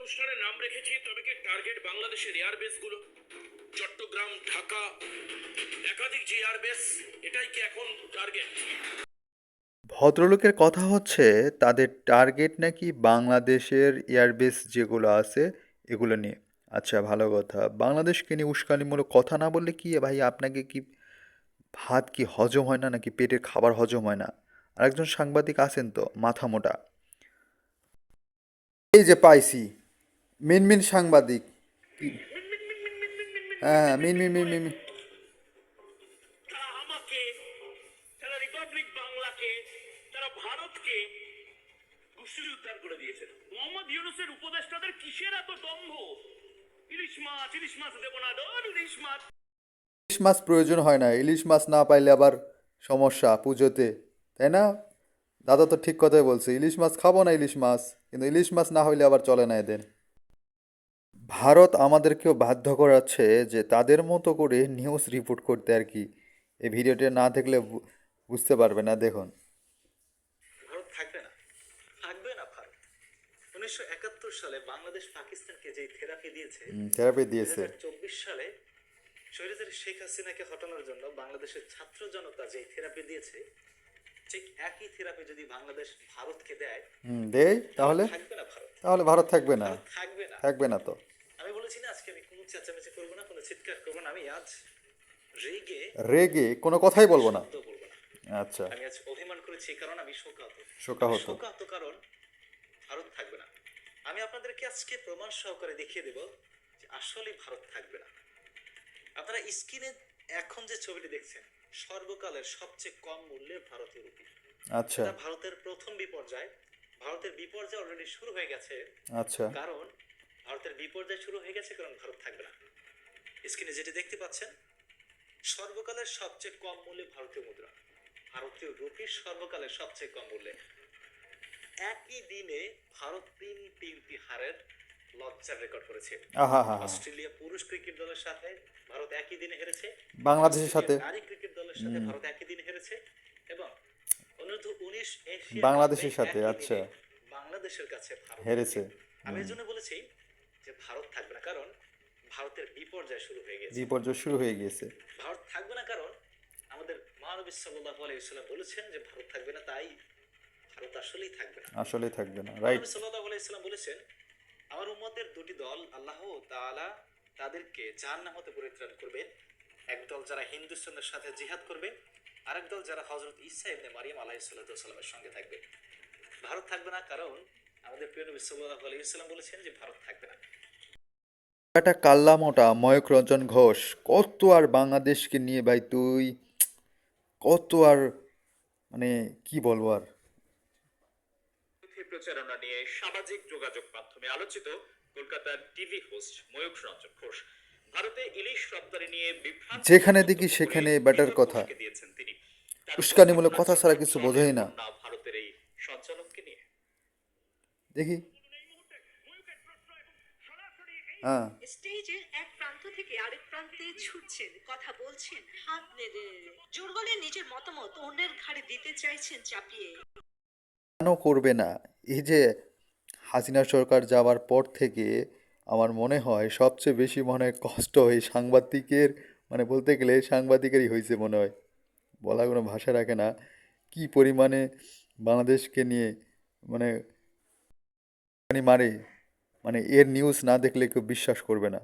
অনুষ্ঠানের নাম রেখেছি, তবে কি টার্গেট বাংলাদেশের এয়ারবেসগুলো? চট্টগ্রাম, ঢাকা, একাধিক যে এয়ারবেস এটাই কি এখন টার্গেট ভদ্রলোকের কথা হচ্ছে, তাদের টার্গেট নাকি বাংলাদেশের এয়ারবেস যেগুলো আছে, এগুলো নিয়ে। আচ্ছা ভালো কথা। বাংলাদেশকে নিয়ে উস্কানিমূলক কথা না বললে কি ভাই, আপনাকে কি ভাত কি হজম হয় না, নাকি পেটের খাবার হজম হয় না? আরেকজন সাংবাদিক আছেন তো, মাথা মোটা। এই যে পাইছি মিন মিন সাংবাদিক। হ্যাঁ হ্যাঁ মিন মিন মিন মিন মিন। তারা আমাকে তারা রিপাবলিক বাংলাকে তারা ভারতকে গুসলি উদ্ধার করে দিয়েছে। মোহাম্মদ ইউনুসের উপদেষ্টাদের কিসের এত দম্ভ? ইলিশ মাছ ইলিশ মাছ দেবো না ধর ইলিশ মাছ। ইলিশ মাছ প্রয়োজন হয় না ইলিশ মাছ না পাইলে আবার সমস্যা পুজোতে তাই না? দাদা তো ঠিক কথাই বলছে ইলিশ মাছ খাব না ইলিশ মাছ কিন্তু ইলিশ মাছ না হইলে আবার চলে না এদের। ভারত আমাদেরকেও বাধ্য করাচ্ছে যে তাদের মতো করে নিউজ রিপোর্ট করতে আর কি। এই ভিডিওটা না দেখলে বুঝতে পারবে না দেখুন। ভারত থাকবে না? থাকবে না ভারত। উনিশশো একাত্তর সালে বাংলাদেশ পাকিস্তানকে যে থেরাপি দিয়েছে থেরাপি দিয়েছে। চব্বিশ সালে স্বৈরাচারী শেখ হাসিনাকে হটানোর জন্য বাংলাদেশের ছাত্র জনতা যে থেরাপি দিয়েছে ঠিক একই থেরাপি যদি বাংলাদেশ ভারতকে দেয় হুম দেই তাহলে থাকবে না ভারত। তাহলে ভারত থাকবে না। থাকবে না। থাকবে না তো। বলেছি না আজকে আমি কোনো চেঁচামেচি করব না কোনো চিৎকার করব না আমি আজ রেগে রেগে কোনো কথাই বলব না? আচ্ছা। আমি আজ অভিমান করেছি কারণ আমি শোকাহত। শোকাহত। শোকাহত কারণ ভারত থাকবে না। আমি আপনাদেরকে আজকে প্রমাণ সহকারে দেখিয়ে দেব যে আসলে ভারত থাকবে না। আপনারা স্ক্রিনে এখন যে ছবিটি দেখছেন সর্বকালের সবচেয়ে কম মূল্যে ভারতীয় রুপি। আচ্ছা। ভারতের প্রথম বিপর্যয়। ভারতের বিপর্যয় অলরেডি শুরু হয়ে গেছে। আচ্ছা। কারণ ভারতের বিপর্যয় শুরু হয়ে গেছে কারণ ভারত থাকবে না। স্ক্রিনে যেটি দেখতে পাচ্ছেন সর্বকালের সবচেয়ে কম মূল্যে ভারতীয় মুদ্রা। ভারতীয় রুপি সর্বকালের সবচেয়ে কম মূল্যে। একই দিনে ভারত তিন তিনটি হারের লজ্জার রেকর্ড করেছে। অস্ট্রেলিয়া পুরুষ ক্রিকেট দলের সাথে ভারত একই দিনে হেরেছে। বাংলাদেশের সাথে। নারী ক্রিকেট দলের সাথে ভারত একই দিনে হেরেছে। এবং অনূর্ধ্ব উনিশ বাংলাদেশের সাথে, আচ্ছা। বাংলাদেশের কাছে ভারত হেরেছে। আমি এর জন্য বলেছি যে ভারত থাকবে না কারণ ভারতের বিপর্যয় শুরু হয়ে গেছে। বিপর্যয় শুরু হয়ে গিয়েছে ভারত থাকবে না কারণ আমাদের মহানবী সাল্লাহ আলাইসাল্লাম বলেছেন যে ভারত থাকবে না তাই ভারত আসলেই থাকবে না। আসলেই থাকবে না রাইট সাল্লাল্লাহু আলাইহি সাল্লাম বলেছেন আমার উম্মতের দুটি দল আল্লাহ তাআলা তাদেরকে জাহান্নাম হতে পরিত্রাণ করবেন। একদল যারা হিন্দুস্তানের সাথে জিহাদ করবে আরেক দল যারা হযরত ঈসা ইবনে মারিয়াম আলাইহিস সালাতু সাল্লামের সঙ্গে থাকবে। ভারত থাকবে না কারণ আমাদের প্রিয় নবী সাল্লাল্লাহু আলাইহি সাল্লাম বলেছেন যে ভারত থাকবে না। একটা কাল্লা মোটা ময়ূক রঞ্জন ঘোষ কত আর বাংলাদেশকে নিয়ে ভাই তুই কত আর মানে কি বলব আর? প্রচারণা নিয়ে সামাজিক যোগাযোগ মাধ্যমে আলোচিত কলকাতার টিভি হোস্ট রঞ্জন ঘোষ। ভারতে ইলিশ রপ্তানি নিয়ে যেখানে দেখি সেখানে ব্যাটার কথা। উস্কানিমূলক কথা ছাড়া কিছু বোঝেই না। ভারতের এই সঞ্চালককে নিয়ে। দেখি। হ্যাঁ। স্টেজের এক প্রান্ত থেকে আরেক প্রান্তে ছুটছেন কথা বলছেন হাত নেড়ে। জোর গলে নিজের মতামত অন্যের ঘাড়ে দিতে চাইছেন চাপিয়ে। কেন করবে না? এই যে হাসিনা সরকার যাওয়ার পর থেকে আমার মনে হয় সবচেয়ে বেশি মনে হয় কষ্ট এই সাংবাদিকের মানে বলতে গেলে সাংবাদিকেরই হয়েছে মনে হয়। বলা কোনো ভাষা রাখে না। কি পরিমাণে বাংলাদেশকে নিয়ে মানে মানে মারে। মানে এর নিউজ না দেখলে কেউ বিশ্বাস করবে না।